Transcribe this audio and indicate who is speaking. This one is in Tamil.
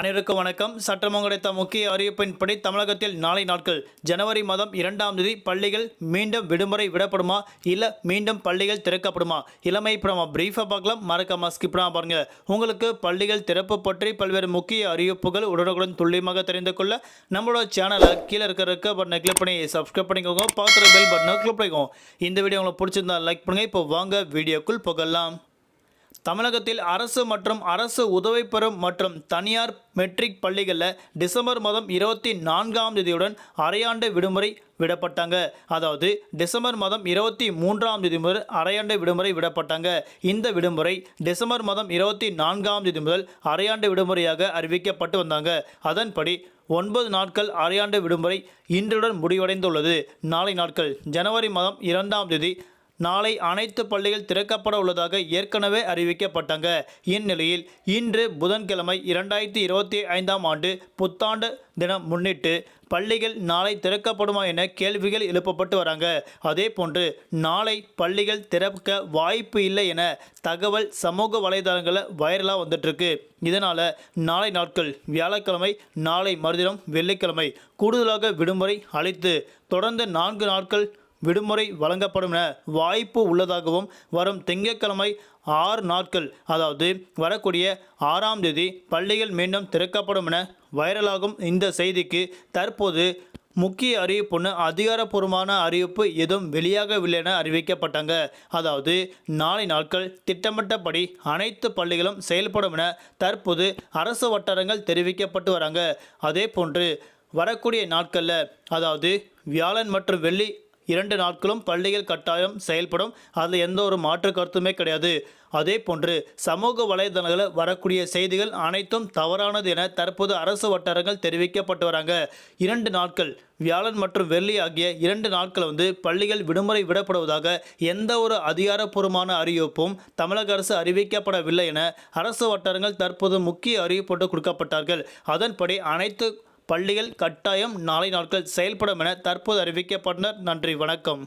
Speaker 1: அனைவருக்கும் வணக்கம். சட்டமம் கிடைத்த முக்கிய அறிவிப்பின்படி தமிழகத்தில் நாளை நாட்கள் ஜனவரி மாதம் இரண்டாம் தேதி பள்ளிகள் மீண்டும் விடுமுறை விடப்படுமா? இல்லை மீண்டும் பள்ளிகள் திறக்கப்படுமா? இளமை இப்போ நம்ம பிரீஃபாக பார்க்கலாம். மறக்காம ஸ்கிப் பண்ணாம பாருங்க. உங்களுக்கு பள்ளிகள் திறப்பு பற்றி பல்வேறு முக்கிய அறிவிப்புகள் உடனுக்குடன் துல்லியமாக தெரிந்து கொள்ள நம்மளோட சேனலை கீழே இருக்கிற இருக்க பட்டனை கிளிக் பண்ணி சப்ஸ்கிரைப் பண்ணிக்கோங்க. பார்த்துற பெல் பட்டனை கிளிக் பண்ணிக்கோங்க. இந்த வீடியோ உங்களுக்கு பிடிச்சிருந்தா லைக் பண்ணுங்கள் இப்போ வாங்க வீடியோக்குள் போகலாம். தமிழகத்தில் அரசு மற்றும் அரசு உதவி பெறும் மற்றும் தனியார் மெட்ரிக் பள்ளிகளில் டிசம்பர் மாதம் இருபத்தி நான்காம் தேதியுடன் அரையாண்டு விடுமுறை விடப்பட்டாங்க. அதாவது டிசம்பர் மாதம் இருபத்தி மூன்றாம் தேதி முதல் அரையாண்டு விடுமுறை விடப்பட்டாங்க. இந்த விடுமுறை டிசம்பர் மாதம் இருபத்தி நான்காம் தேதி முதல் அரையாண்டு விடுமுறையாக அறிவிக்கப்பட்டு வந்தாங்க. அதன்படி ஒன்பது நாட்கள் அரையாண்டு விடுமுறை இன்றுடன் முடிவடைந்துள்ளது. நாளை நாட்கள் ஜனவரி மாதம் இரண்டாம் தேதி நாளை அனைத்து பள்ளிகள் திறக்கப்பட உள்ளதாக ஏற்கனவே அறிவிக்கப்பட்டாங்க. இந்நிலையில் இன்று புதன்கிழமை இரண்டாயிரத்தி இருபத்தி ஐந்தாம் ஆண்டு புத்தாண்டு தினம் முன்னிட்டு பள்ளிகள் நாளை திறக்கப்படுமா என கேள்விகள் எழுப்பப்பட்டு வராங்க. அதே போன்று நாளை பள்ளிகள் திறக்க வாய்ப்பு இல்லை என தகவல் சமூக வலைதளங்களில் வைரலாக வந்துட்டுருக்கு. இதனால் நாளை நாட்கள் வியாழக்கிழமை நாளை மறுதினம் வெள்ளிக்கிழமை கூடுதலாக விடுமுறை அளித்து தொடர்ந்து நான்கு நாட்கள் விடுமுறை வழங்கப்படும் என வாய்ப்பு உள்ளதாகவும் வரும் திங்கட்கிழமை ஆறு நாட்கள் அதாவது வரக்கூடிய ஆறாம் தேதி பள்ளிகள் மீண்டும் திறக்கப்படும் என வைரலாகும் இந்த செய்திக்கு தற்போது முக்கிய அறிவிப்புன்னு அதிகாரப்பூர்வமான அறிவிப்பு எதுவும் வெளியாகவில்லை என அறிவிக்கப்பட்டாங்க. அதாவது நாளை நாட்கள் திட்டமிட்டபடி அனைத்து பள்ளிகளும் செயல்படும் என தற்போது அரசு வட்டாரங்கள் தெரிவிக்கப்பட்டு வராங்க. அதே போன்று வரக்கூடிய நாட்களில் அதாவது வியாழன் மற்றும் வெள்ளி இரண்டு நாட்களும் பள்ளிகள் கட்டாயம் செயல்படும். அதில் எந்த ஒரு மாற்று கருத்துமே கிடையாது. அதே போன்று சமூக வலைதளங்களில் வரக்கூடிய செய்திகள் அனைத்தும் தவறானது என தற்போது அரசு வட்டாரங்கள் தெரிவிக்கப்பட்டு வராங்க. இரண்டு நாட்கள் வியாழன் மற்றும் வெள்ளி ஆகிய இரண்டு நாட்கள் வந்து பள்ளிகள் விடுமுறை விடப்படுவதாக எந்த ஒரு அதிகாரப்பூர்வமான அறிவிப்பும் தமிழக அரசு அறிவிக்கப்படவில்லை என அரசு வட்டாரங்கள் தற்போது முக்கிய அறிவிப்போட்டு கொடுக்கப்பட்டார்கள். அதன்படி அனைத்து பள்ளிகள் கட்டாயம் நாளை நாட்கள் செயல்படும் என தற்போது அறிவிக்கப்பட்டனர். நன்றி வணக்கம்.